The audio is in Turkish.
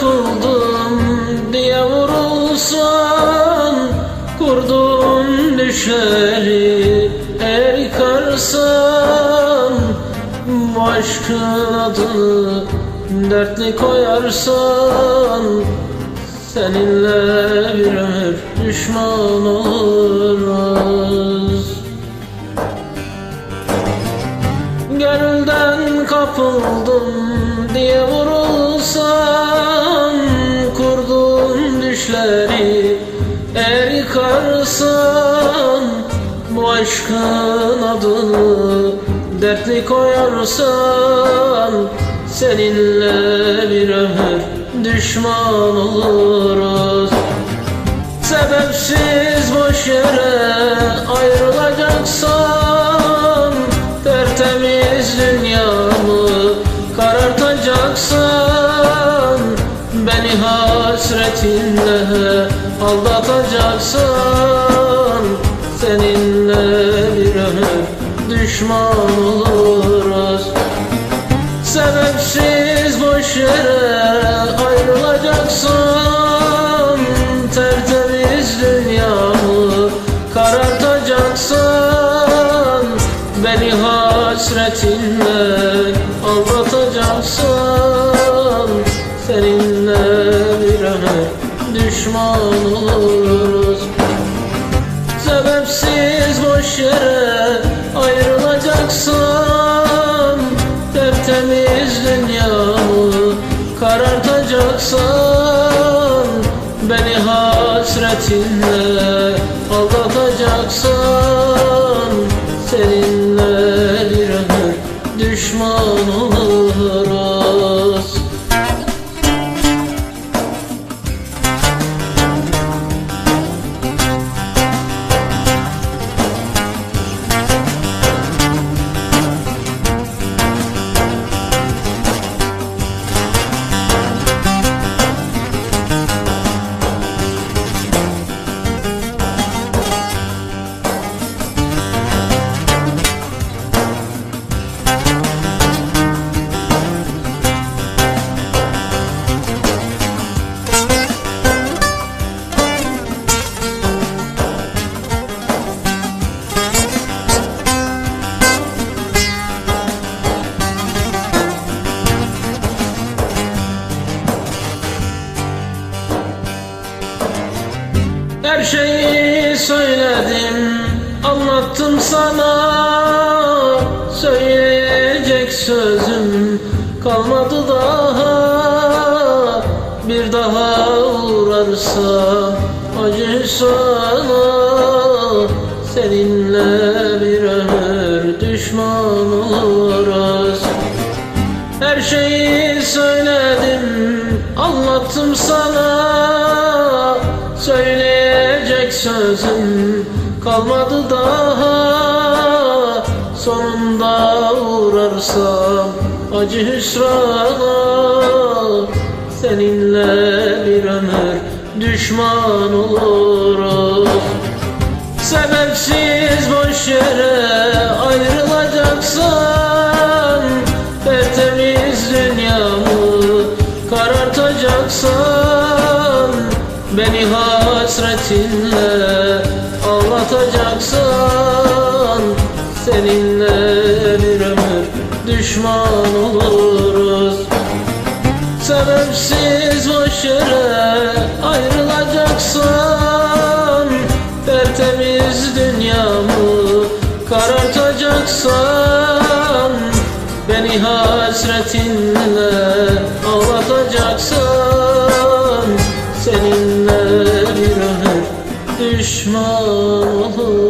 Kapıldım diye vurulsan Kurduğun düşleri eğer yıkarsan Bu aşkın adını dertli koyarsan Seninle bir ömür düşman oluruz. Gönülden kapıldım diye vurulsan düşleri eğer yıkarsan Bu aşkın adını dertli koyarsan Seninle bir ömür düşman oluruz. Sebepsiz boş yere ayrılacaksan hasretinle aldatacaksan Seninle bir ömür düşman oluruz. Sebepsiz boş yere ayrılacaksan düşman oluruz. Sebepsiz boş yere ayrılacaksan Tertemiz dünyamı karartacaksan Beni hasretinle aldatacaksan Seninle bir ömür düşman oluruz Her şeyi söyledim, anlattım sana Söyleyecek sözüm kalmadı daha. Bir daha uğrarsa acı sana Seninle bir ömür düşman oluruz. Her şeyi söyledim, anlattım sana Söyleyecek sözüm kalmadı daha. Sonunda uğrarsam acı hüsrana Seninle bir ömür düşman oluruz Sebepsiz boş yere ayrılacaksan Tertemiz dünyamı karartacaksan Beni hasretinle ağlatacaksan Seninle bir ömür düşman oluruz. Sebepsiz boş yere ayrılacaksan Tertemiz dünyamı karartacaksan Beni hasretinle ağlatacaksan düşman